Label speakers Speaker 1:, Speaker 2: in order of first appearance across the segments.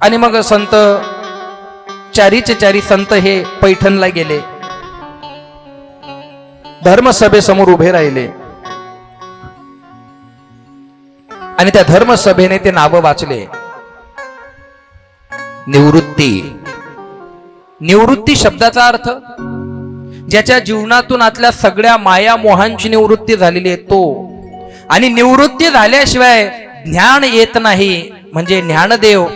Speaker 1: आणि मग संत चारीचे चारी संत हे पैठणला गेले. धर्मसभेसमोर उभे राहिले. आणि त्या धर्मसभेने ते नाव वाचले. निवृत्ती. निवृत्ती शब्दाचा अर्थ ज्याच्या जीवनातून आतल्या सगळ्या माया मोहांची निवृत्ती झालेली आहे तो. आणि निवृत्ती झाल्याशिवाय ज्ञान येत नाही म्हणजे ज्ञानदेव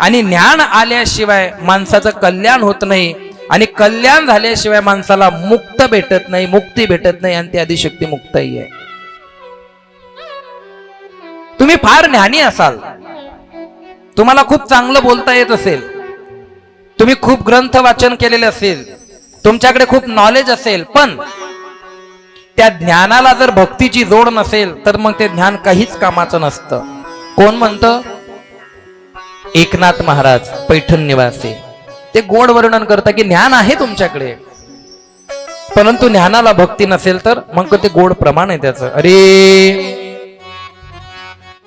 Speaker 1: आणि ज्ञान आल्याशिवाय माणसाचं कल्याण होत नाही. आणि कल्याण झाल्याशिवाय माणसाला मुक्त भेटत नाही मुक्ती भेटत नाही आणि ती आदिशक्ती मुक्तही आहे. तुम्ही फार ज्ञानी असाल. तुम्हाला खूप चांगलं बोलता येत असेल. तुम्ही खूप ग्रंथ वाचन केलेले असेल. तुमच्याकडे खूप नॉलेज असेल. पण त्या ज्ञानाला जर भक्तीची जोड नसेल तर मग ते ज्ञान काहीच कामाचं नसतं. कोण म्हणतं? एकनाथ महाराज पैठण निवासी. ते गोड वर्णन करता की ज्ञान आहे तुमच्याकडे. परंतु ज्ञानाला भक्ती नसेल तर मग ते गोड प्रमाण आहे त्याचं. अरे!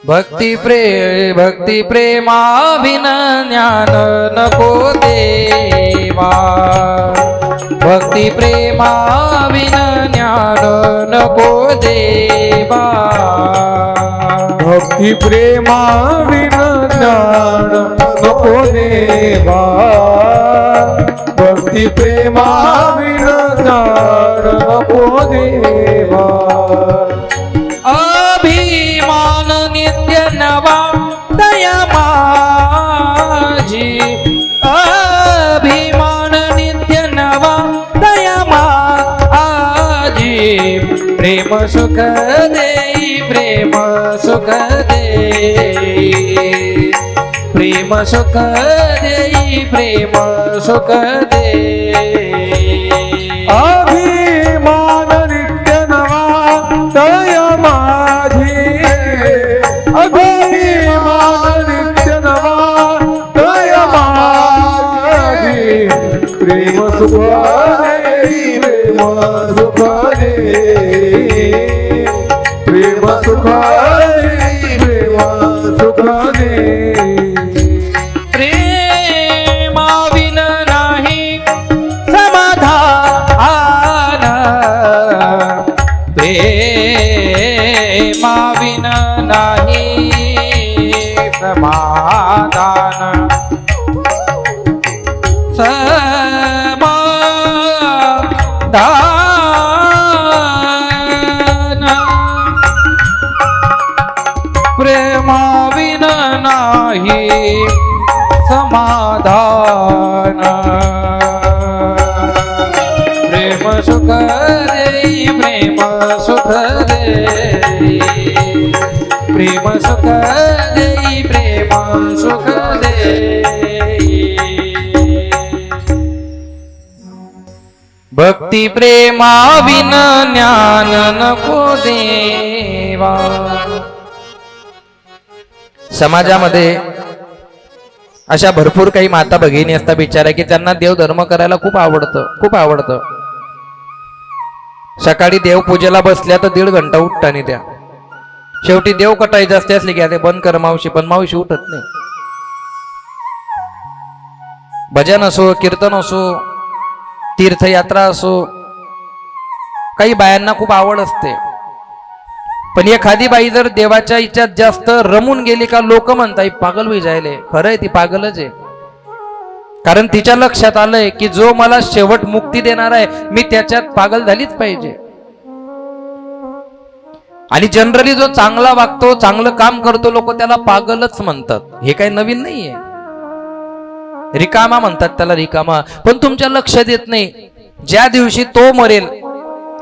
Speaker 1: भक्ती प्रे भक्ती प्रेमाभिन ज्ञान नको देवा. भक्ती प्रेमाभिन ज्ञान नको देवा.
Speaker 2: भक्ती प्रेमा विन नको देवा भक्ती प्रेमा विन नको देवा
Speaker 1: अभिमान नित्य नवा दया माझी अभिमान नित्य नवा दया माझी प्रेम सुख दे प्रेम सुख दे। प्रेम सुख देई प्रेम सुख दे।
Speaker 2: अभिमान नित्य नवा दय माझी। अभिमान नित्य नवा माझी। प्रेम सुख प्रेम सुख देई,
Speaker 1: प्रेमाविन नाही समाधान. प्रेमाविन नाही समाधान. नाही समाधान. प्रेम सुख रे प्रेम सुख रे. प्रेम सुख रे प्रेम सुख देई भक्ती प्रेमाविन ज्ञान नको देवा. समाजामध्ये अशा भरपूर काही माता भगिनी असता बिचाऱ्या की त्यांना देव धर्म करायला खूप आवडतं खूप आवडतं. सकाळी देवपूजेला बसल्या तर दीड घंटा उठताना त्या. शेवटी देव कटायचे असते असले की ते बंद कर मावशी पण मावशी उठत नाही. भजन असो कीर्तन असो तीर्थयात्रा असो काही बायांना खूप आवड असते. पण एखादी बाई जर देवाच्या इच्छात जास्त रमून गेली का लोक म्हणताय पागल होई जायले. खरंय ती पागलच आहे. कारण तिच्या लक्षात आलंय की जो मला शेवट मुक्ती देणार आहे मी त्याच्यात पागल झालीच पाहिजे. आणि जनरली जो चांगला वागतो चांगलं काम करतो लोक त्याला पागलच म्हणतात. हे काही नवीन नाहीये. रिकामा म्हणतात त्याला रिकामा. पण तुमच्या लक्षात येत नाही. ज्या दिवशी तो मरेल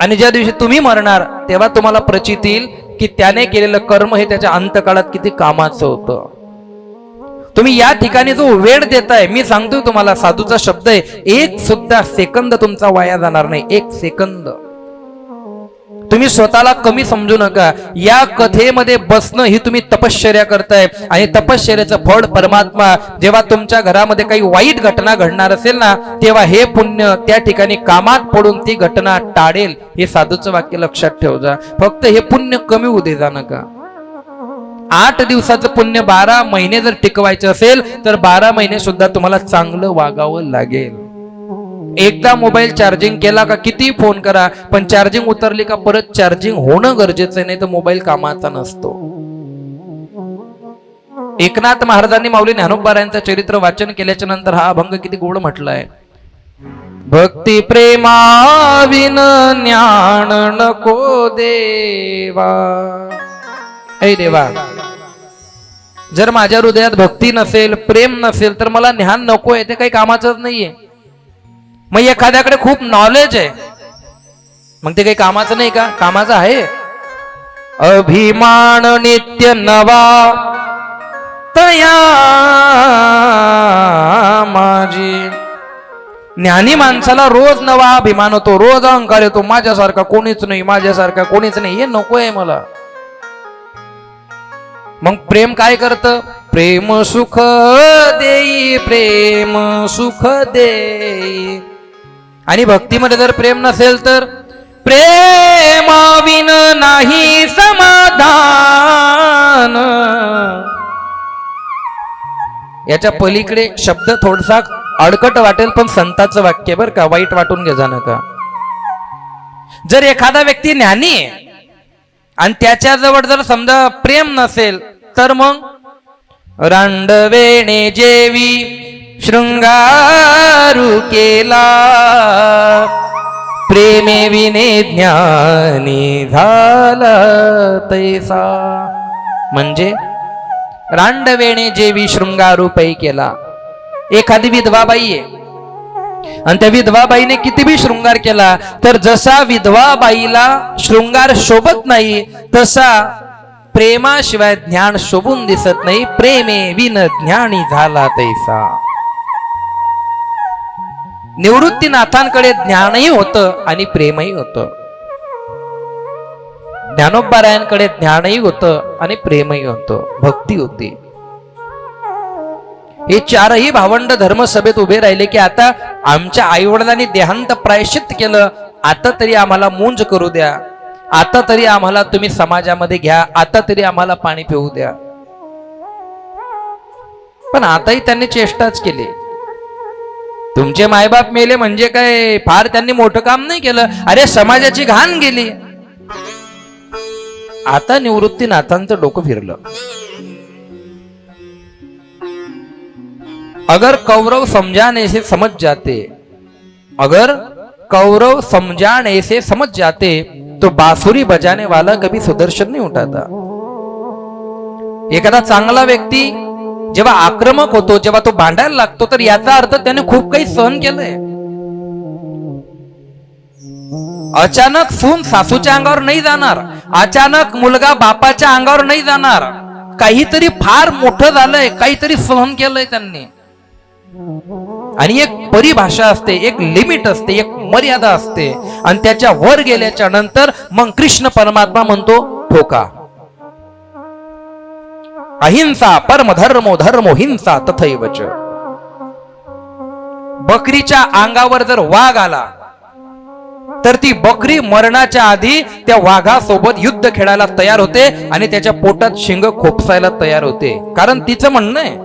Speaker 1: आणि ज्या दिवशी तुम्ही मरणार तेव्हा तुम्हाला प्रचित येईल की त्याने केलेलं कर्म हे त्याच्या अंतकाळात किती कामाचं होतं. तुम्ही या ठिकाणी जो वेळ देताय मी सांगतोय तुम्हाला साधूचा शब्द आहे एक सुद्धा सेकंद तुमचा वाया जाणार नाही एक सेकंद. तुम्ही स्वतःला कमी समजू नका. या कथेमध्ये बसणं ही तुम्ही तपश्चर्या करताय. आणि तपश्चर्याचं फळ परमात्मा जेव्हा तुमच्या घरामध्ये काही वाईट घटना घडणार असेल ना तेव्हा हे पुण्य त्या ठिकाणी कामात पडून ती घटना टाळेल. हे साधूचं वाक्य लक्षात ठेव जा फक्त हे पुण्य कमी होऊ दे जा नका. आठ दिवसाचं पुण्य बारा महिने जर टिकवायचं असेल तर बारा महिने सुद्धा तुम्हाला चांगलं वागावं लागेल. एकदा मोबाईल चार्जिंग केला का किती फोन करा पण चार्जिंग उतरली का परत चार्जिंग होणं गरजेचं नाही तर मोबाईल कामाचा नसतो. एकनाथ महाराजांनी माऊली ज्ञानोबारायांचं चरित्र वाचन केल्याच्यानंतर हा अभंग किती गोड म्हटलाय. भक्ती प्रेमाविन ज्ञान नको देवा. ऐ देवा जर माझ्या हृदयात भक्ती नसेल प्रेम नसेल तर मला ज्ञान नको आहे ते काही कामाचंच नाहीये. मग एखाद्याकडे खूप नॉलेज आहे. मग ते काही कामाचं नाही का? कामाचं आहे? अभिमान नित्य नवा तया माझी. ज्ञानी माणसाला रोज नवा अभिमान होतो रोज अहंकार येतो. माझ्यासारखा कोणीच नाही माझ्यासारखा कोणीच नाही. हे नको आहे मला. मग प्रेम काय करत? प्रेम सुख देई प्रेम सुख देई. आणि भक्तीमध्ये जर प्रेम नसेल तर प्रेमाविन नाही समाधान. याच्या पलीकडे शब्द थोडसा अडकट वाटेल पण संताचं वाक्य बर का वाईट वाटून घे जा नका जर एखादा व्यक्ती ज्ञानी आहे आणि त्याच्याजवळ जर समजा प्रेम नसेल तर मग रांडवेणे जेवी शृंगारू केला. प्रेमे विने ज्ञानी झाला तैसा. म्हणजे रांडवेणे जेवी शृंगारू पै केला एखादी विधवा बाई आहे. आणि त्या विधवाबाईने कितीबी किती बी शृंगार केला तर जसा विधवाबाईला शृंगार शोभत नाही तसा प्रेमाशिवाय ज्ञान शोभून दिसत नाही प्रेमे विन ज्ञानी झाला तैसा. निवृत्तीनाथांकडे ज्ञानही होतं आणि प्रेमही होतं. ज्ञानोबारायांकडे ज्ञानही होतं आणि प्रेमही होतं. भक्ती होती. हे चारही भावंड धर्मसभेत उभे राहिले की आता आमच्या आईवडिलांनी देहांत प्रायश्चित केलं. आता तरी आम्हाला मुंज करू द्या. आता तरी आम्हाला तुम्ही समाजामध्ये घ्या. आता तरी आम्हाला पाणी पिऊ द्या. पण आताही त्यांनी चेष्टाच केली. तुमचे मायबाप मेले म्हणजे काय? फार त्यांनी मोठं काम नाही केलं. अरे समाजाची घाण गेली. आता निवृत्ती नाथांचं डोकं फिरलं. अगर कौरव समजाने से समज जाते अगर कौरव समजाने से समझ जाते तो बासुरी बजाने वाला कभी सुदर्शन नाही उठाता। एखादा चांगला व्यक्ती जेव्हा आक्रमक होतो जेव्हा तो भांडायला लागतो तर याचा अर्थ त्याने खूप काही सहन केलंय. अचानक सून सासूच्या अंगावर नाही जाणार अचानक मुलगा बापाच्या अंगावर नाही जाणार. काहीतरी फार मोठं झालंय काहीतरी सहन केलंय त्यांनी. आणि एक परिभाषा असते एक लिमिट असते एक मर्यादा असते. आणि त्याच्या वर गेल्याच्यानंतर मग कृष्ण परमात्मा म्हणतो ठोका. अहिंसा परमधर्मो धर्मो हिंसा तथैवच. बकरीच्या अंगावर जर वाघ आला तर ती बकरी मरणाच्या आधी त्या वाघासोबत युद्ध खेळायला तयार होते आणि त्याच्या पोटात शिंग खोपसायला तयार होते. कारण तिचं म्हणणं आहे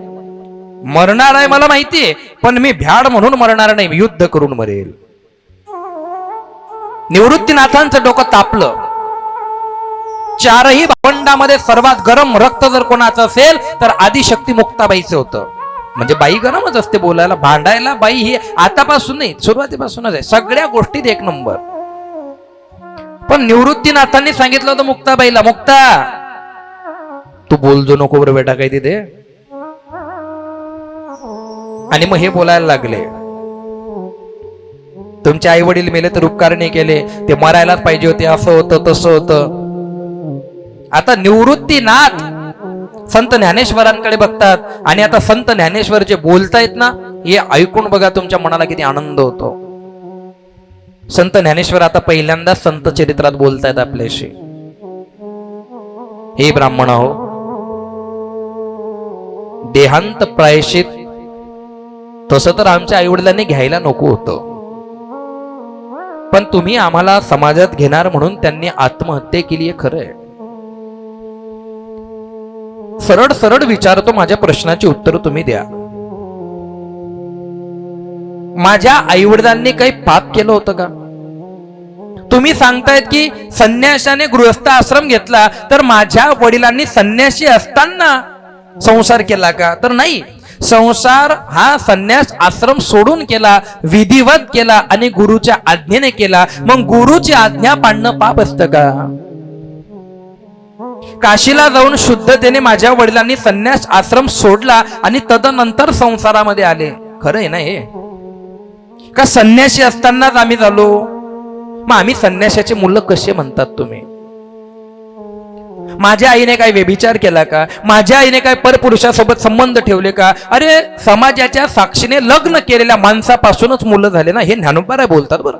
Speaker 1: मरणार आहे मला माहितीये पण मी भ्याड म्हणून मरणार नाही युद्ध करून मरेल. निवृत्तीनाथांचं डोकं तापलं. चारही भावंडामध्ये सर्वात गरम रक्त जर कोणाचं असेल तर आदिशक्ती मुक्ताबाईचं होतं. म्हणजे बाई गरमच असते बोलायला. भांडायला बाई ही आतापासून नाही सुरुवातीपासूनच आहे. सगळ्या गोष्टीत एक नंबर. पण निवृत्तीनाथांनी सांगितलं होतं मुक्ताबाईला मुक्ता तू बोलजो नको बरं बेटा काही तिथे. आणि मग हे बोलायला लागले. तुमचे आई वडील मेले तर उपकार नाही केले. ते मरायलाच पाहिजे होते. असं होतं तसं होतं. आता निवृत्तीनाथ संत ज्ञानेश्वरांकडे बघतात. आणि आता संत ज्ञानेश्वर जे बोलतायत ना हे ऐकून बघा तुमच्या मनाला किती आनंद होतो. संत ज्ञानेश्वर आता पहिल्यांदा संत चरित्रात बोलतायत आपल्याशी. हे ब्राह्मण हो देहांत प्रायशित तसं तर आमच्या आईवडिलांनी घ्यायला नको होतं. पण तुम्ही आम्हाला समाजात घेणार म्हणून त्यांनी आत्महत्या केली आहे खरं आहे. सरळ सरळ विचारतो माझ्या प्रश्नाची उत्तर तुम्ही द्या. माझ्या आईवडिलांनी काही पाप केलं होतं का? तुम्ही सांगतायत की संन्याशाने गृहस्थ आश्रम घेतला तर माझ्या वडिलांनी संन्याशी असताना संसार केला का? तर नाही. संसार हा संन्यास आश्रम सोडून केला विधिवत केला आणि गुरुच्या आज्ञेने केला. मग गुरुची आज्ञा पाडणं पाप असतं का? काशीला जाऊन शुद्धतेने माझ्या वडिलांनी संन्यास आश्रम सोडला आणि तदनंतर संसारामध्ये आले. खरं आहे ना हे? का संन्याशी असतानाच आम्ही झालो? मग आम्ही संन्यासाचे मुलं कसे म्हणतात तुम्ही? माझ्या आईने काय व्यभिचार केला का? माझ्या आईने काय परपुरुषासोबत संबंध ठेवले का? अरे समाजाच्या साक्षीने लग्न केलेल्या माणसापासूनच मुलं झाले ना? हे ज्ञानोबाराय बोलतात बरं.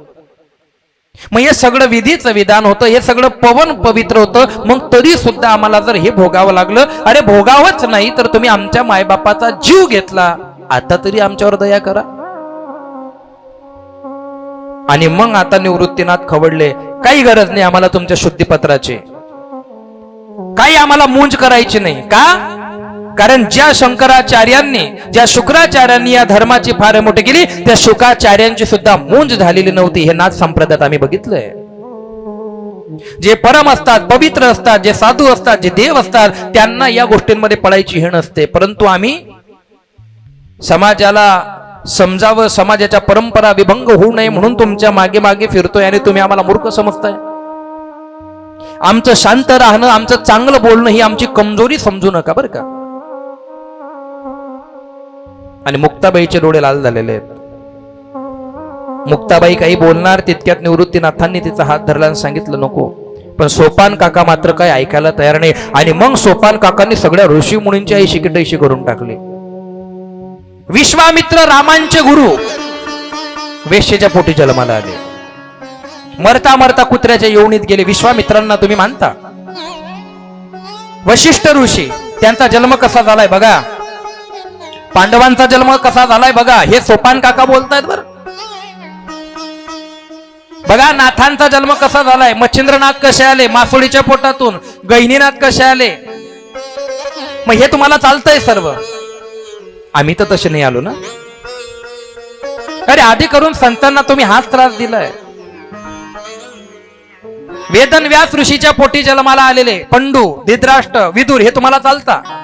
Speaker 1: मग हे सगळं विधीचं विधान होतं हे सगळं पवन पवित्र होतं. मग तरी सुद्धा आम्हाला जर हे भोगावं लागलं अरे भोगावंच नाही तर तुम्ही आमच्या मायबापाचा जीव घेतला. आता तरी आमच्यावर दया करा. आणि मग आता निवृत्तीनाथ खवडले काही गरज नाही आम्हाला तुमच्या शुद्धीपत्राची. काही आम्हाला मूंज करायची नाही. का? कारण ज्या शंकराचार्यांनी ज्या शुक्राचार्यांनी या धर्माची फार मोठी केली त्या शुकाचार्यांची सुद्धा मूंज झालेली नव्हती हे नाथ संप्रदायात आम्ही बघितलंय. जे परम असतात पवित्र असतात जे साधू असतात जे देव असतात त्यांना या गोष्टींमध्ये पळायची हे नसते परंतु आम्ही समाजाला समजावं समाजाच्या परंपरा विभंग होऊ नये म्हणून तुमच्या मागे मागे फिरतोय आणि तुम्ही आम्हाला मूर्ख समजताय. आमचं शांत राहणं आमचं चांगलं बोलणं ही आमची कमजोरी समजू नका बरं का? आणि मुक्ताबाईचे डोळे लाल झालेले आहेत. मुक्ताबाई काही बोलणार तितक्यात निवृत्तीनाथांनी तिचा हात धरला आणि सांगितलं नको. पण सोपान काका मात्र काय ऐकायला तयार नाही. आणि मग सोपान काकांनी सगळ्या ऋषी मुनींची आई शिकिटैशी करून टाकली. विश्वामित्र रामांचे गुरु वेश्येच्या पोटी जन्माला आले. मरता मरता कुत्र्याच्या योनीत गेले. विश्वामित्रांना तुम्ही मानता? वशिष्ठ ऋषी त्यांचा जन्म कसा झालाय बघा. पांडवांचा जन्म कसा झालाय बघा. हे सोपान काका बोलतायत बर. बघा नाथांचा जन्म कसा झालाय? मच्छिंद्रनाथ कसे आले? मासोळीच्या पोटातून. गहिनीनाथ कसे आले? मग हे तुम्हाला चालतंय सर्व. आम्ही तर तसे नाही आलो ना. अरे आधी करून संतांना तुम्ही हाच त्रास दिलाय. वेदन व्यास ऋषीच्या पोटी जन्माला आलेले. पंडू दिद्राष्ट्र विदुर हे तुम्हाला चालता.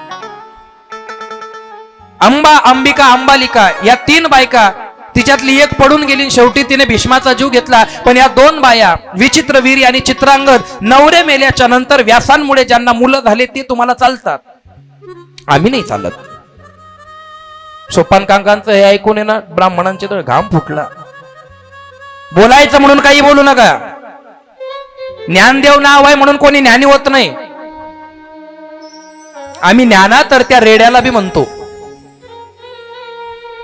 Speaker 1: अंबा अंबिका अंबालिका या तीन बायका तिच्यातली एक पडून गेली. शेवटी तिने भीष्माचा जीव घेतला. पण या दोन बाया विचित्र वीर आणि चित्रांगद नवरे मेल्याच्या नंतर व्यासांमुळे ज्यांना मुलं झाले ते तुम्हाला चालतात. आम्ही नाही चालत. सोपानकांकांचं हे ऐकून आहे ना ब्राह्मणांचे तर घाम फुटला. बोलायचं म्हणून काही बोलू नका. ज्ञानदेव नाव आहे म्हणून कोणी ज्ञानी होत नाही. आम्ही ज्ञाना तर त्या रेड्याला बी म्हणतो.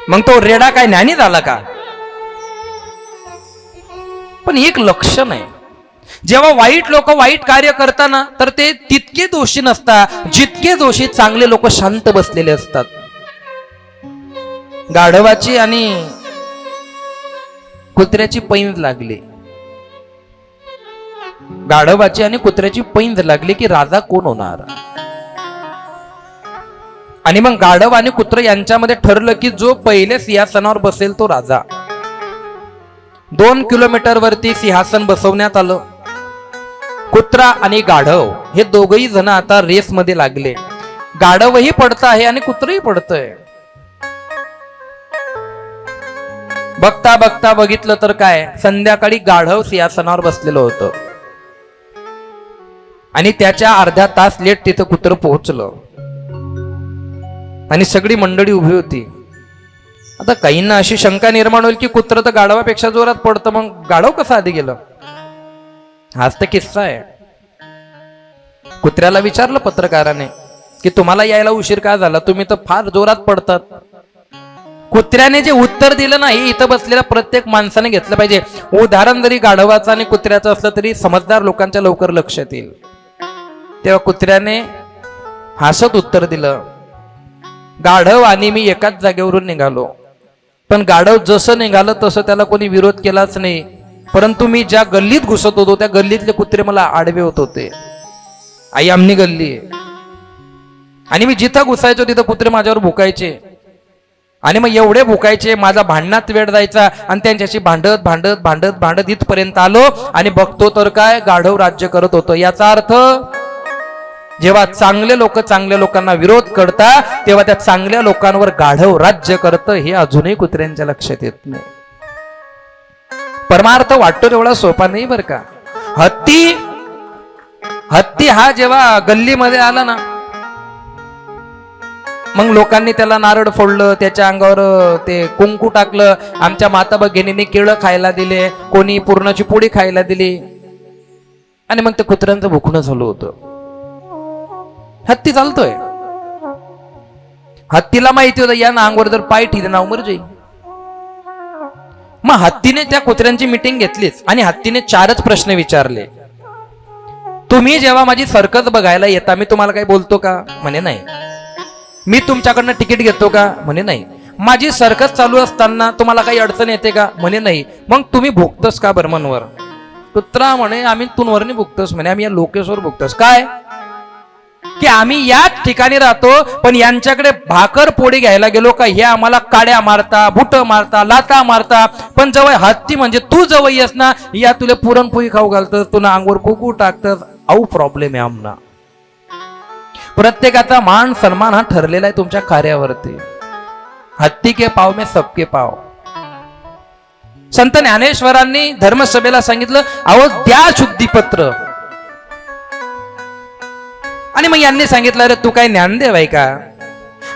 Speaker 1: मग तो रेडा काय ज्ञानी झाला का? पण एक लक्षण आहे जेव्हा वाईट लोक वाईट कार्य करताना तर ते तितके दोषी नसतात जितके दोषी चांगले लोक शांत बसलेले असतात. गाढवाची आणि कुत्र्याची पैंज लागली. गाढवाची आणि कुत्र्याची पैंज लागली की राजा कोण होणार? आणि मग गाढव आणि कुत्र यांच्यामध्ये ठरलं की जो पहिले सिंहासनावर बसेल तो राजा. दोन किलोमीटर वरती सिंहासन बसवण्यात आलं. कुत्रा आणि गाढव हे दोघही जण आता रेस मध्ये लागले. गाढवही पडत आहे आणि कुत्रही पडतंय. बघता बघता बघितलं तर काय संध्याकाळी गाढव सिंहासनावर बसलेलं होतं. आणि त्याच्या अर्ध्या तास लेट तिथं कुत्र पोहोचलं. आणि सगळी मंडळी उभी होती. आता काहींना अशी शंका निर्माण होईल की कुत्र तर गाढवापेक्षा जोरात पडतं मग गाढव कसं आधी गेलं? हाच तर किस्सा आहे. कुत्र्याला विचारलं पत्रकाराने की तुम्हाला यायला उशीर का झाला? तुम्ही तर फार जोरात पडतात. कुत्र्याने जे उत्तर दिलं नाही इथं बसलेल्या प्रत्येक माणसाने घेतलं पाहिजे. उदाहरण जरी गाढवाचं आणि कुत्र्याचं असलं तरी समजदार लोकांच्या लवकर लक्षात येईल. तेव्हा कुत्र्याने हसत उत्तर दिलं. गाढव आणि मी एकाच जागेवरून निघालो. पण गाढव जसं निघालं तसं त्याला कोणी विरोध केलाच नाही. परंतु मी ज्या गल्लीत घुसत होतो त्या गल्लीतले कुत्रे मला आडवे होत होते. आई आमनी गल्ली आणि मी जिथं घुसायचो तिथं कुत्रे माझ्यावर भुकायचे. आणि मग एवढे भुकायचे माझा भांडणात वेळ जायचा आणि त्यांच्याशी भांडत भांडत भांडत भांडत इथपर्यंत आलो आणि बघतो तर काय गाढव राज्य करत होतो. याचा अर्थ जेव्हा चांगले लोक चांगल्या लोकांना विरोध करतात तेव्हा त्या चांगल्या लोकांवर गाढव राज्य करतं हे अजूनही कुत्र्यांच्या लक्षात येत नाही. परमार्थ वाटतो तेवढा सोपा नाही बरं का? हत्ती हत्ती हा जेव्हा गल्लीमध्ये आला ना मग लोकांनी त्याला नारळ फोडलं त्याच्या अंगावर ते कुंकू टाकलं आमच्या माता भगिनीने केळं खायला दिले कोणी पुरणाची पोळी खायला दिली आणि मग ते कुत्र्यांचं भुकणं झालं होतं. हत्ती चालतोय. हत्तीला माहिती होतं या नांगवर जर पाय ठिले ना उमर जाईल मग हत्तीने त्या कुत्र्यांची मिटिंग घेतलीच आणि हत्तीने चारच प्रश्न विचारले. तुम्ही जेव्हा माझी सर्कस बघायला येता मी तुम्हाला काही बोलतो का? म्हणे नाही. मी तुमच्याकडनं तिकीट घेतो का? म्हणे नाही. माझी सर्कस चालू असताना तुम्हाला काही अडचण येते का? म्हणे नाही. मग तुम्ही भुगतस का बर्मनवर कुत्रा म्हणे आम्ही तुनवरनी भुकतोस म्हणे आम्ही या लोकेशवर भुगतोस. काय? की आम्ही याच ठिकाणी राहतो पण यांच्याकडे भाकर पोळी घ्यायला गेलो का हे आम्हाला काड्या मारता बुट मारता लाता मारता. पण जवळ हत्ती म्हणजे तू जवळ येस ना या तुला पुरणपोळी खाऊ घालतस तुला अंगवर कुकू टाकतस. आऊ प्रॉब्लेम आहे आमना. प्रत्येकाचा मान सन्मान हा ठरलेला आहे तुमच्या कार्यावरती. हत्ती के पाव में सबके पाव. संत ज्ञानेश्वरांनी धर्मसभेला सांगितलं अहो द्या शुद्धीपत्र. आणि मग यांनी सांगितलं अरे तू काय ज्ञानदेव आहे का?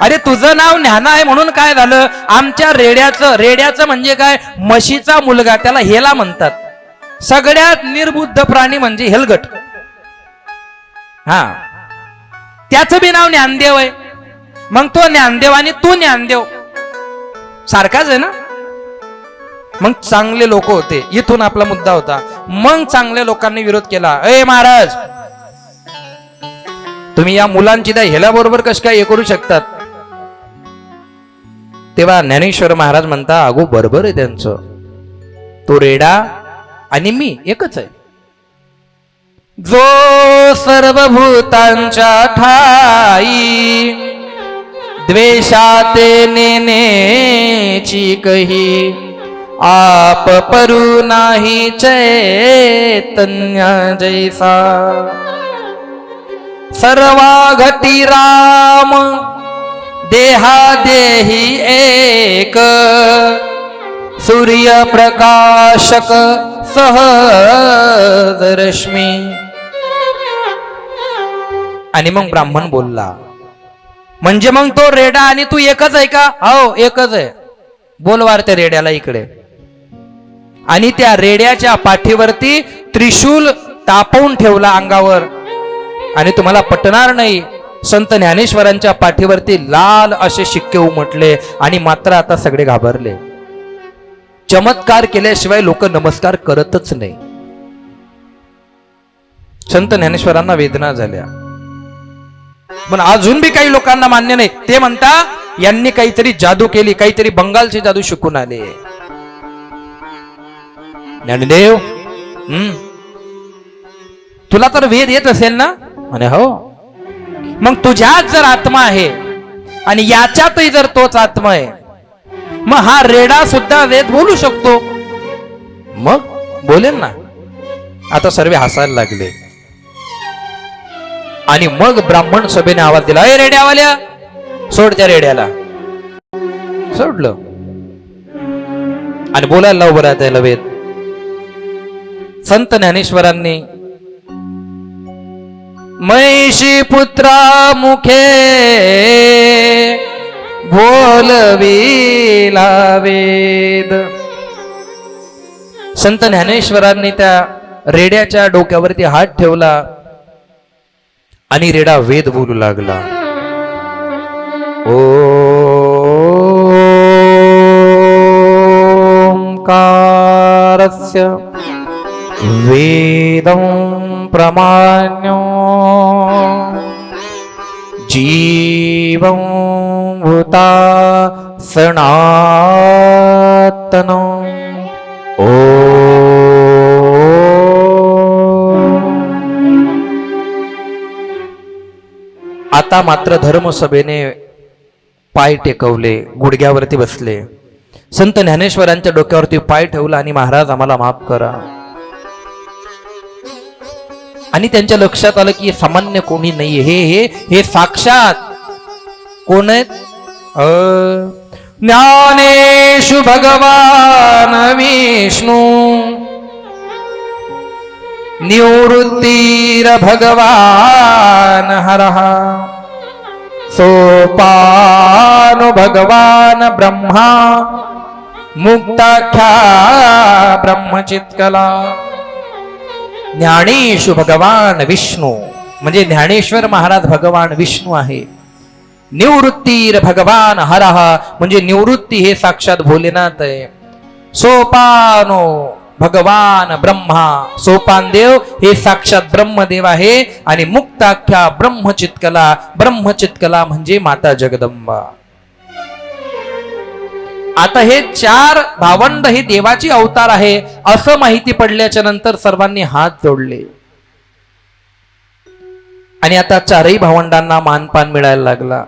Speaker 1: अरे तुझं नाव ज्ञाना आहे म्हणून काय झालं? आमच्या रेड्याचं रेड्याचं म्हणजे काय? म्हशीचा मुलगा त्याला हेला म्हणतात. सगळ्यात निर्बुद्ध प्राणी म्हणजे हेलगट. हा. त्याचं बी नाव ज्ञानदेव आहे. मग तो ज्ञानदेव आणि तू ज्ञानदेव. सारखाच आहे ना? मग चांगले लोक होते. इथून आपला मुद्दा होता. मग चांगल्या लोकांनी विरोध केला. ए महाराज तुम्ही या मुलांची त्या हेल्याबरोबर कश काय हे करू शकतात? तेव्हा ज्ञानेश्वर महाराज म्हणता अगो बरोबर आहे त्यांचं. तो रेडा आणि मी एकच आहे. जो सर्वभूतांच्या ठाई द्वेषाते नेनेची कही आप परू नाही चैतन्य जैसा. सर्वाघटी राम देहा देही एक सूर्य प्रकाशक सहज रश्मी आणि मग ब्राह्मण बोलला म्हणजे मग तो रेडा आणि तू एकच आहे का? हो एकच आहे. बोलवार त्या रेड्याला इकडे. आणि त्या रेड्याच्या पाठीवरती त्रिशूल तापवून ठेवला अंगावर. आणि तुम्हाला पटणार नाही. संत ज्ञानेश्वरांच्या पाठीवरती लाल असे शिक्के उमटले आणि मात्र आता सगळे घाबरले. चमत्कार केल्याशिवाय लोक नमस्कार करतच नाही. संत ज्ञानेश्वरांना वेदना झाल्या. पण अजून बी काही लोकांना मान्य नाही. ते म्हणता यांनी काहीतरी जादू केली काहीतरी बंगालची जादू शिकून आले. ज्ञानदेव हम्म. तुला तर वेद येत असेल ना? म्हणे हो. मग तुझ्यात जर आत्मा आहे आणि याच्यातही जर तोच आत्मा आहे मग हा रेडा सुद्धा वेद बोलू शकतो. मग बोलेल ना. आता सर्व हसायला लागले. आणि मग ब्राह्मण सभेने आवाज दिला अय रेड्यावाल्या सोड त्या रेड्याला. सोडलं. आणि बोलायला लाव त्याला वेद. संत ज्ञानेश्वरांनी महिषी पुत्रा मुखे बोलविला वेद संत ज्ञानेश्वरांनी त्या रेड्याच्या डोक्यावरती हात ठेवला आणि रेडा वेद बोलू लागला. ओंकारस्य वेदं प्रमाण्यो जीवं भूता सनातनम् ओ आता मात्र धर्मसभेने पाय टेकवले गुडघ्यावरती बसले. संत ज्ञानेश्वरांच्या डोक्यावरती पाय ठेवला आणि महाराज आम्हाला माफ करा. आणि त्यांच्या लक्षात आलं की सामान्य कोणी नाहीये. हे हे हे साक्षात कोण आहेत? ज्ञानेशु भगवान विष्णू. निवृत्तीर भगवान हरः सोपानु भगवान ब्रह्मा. मुक्ताख्या ब्रह्मचित्कला. ज्ञानेशु भगवान विष्णू. म्हणजे ज्ञानेश्वर महाराज भगवान विष्णू आहे. निवृत्तीर भगवान हरह म्हणजे निवृत्ती हे साक्षात भोलेनाथ आहे. सोपानो भगवान ब्रह्मा. सोपान देव हे साक्षात ब्रह्मदेव आहे. आणि मुक्ताख्या ब्रह्मचितकला. ब्रह्मचितकला म्हणजे माता जगदंबा. आता हे चार भावंड हे देवाची अवतार आहे असं माहिती पडल्याच्या नंतर सर्वांनी हात जोडले. आणि आता चारही भावंडांना मानपान मिळायला लागला.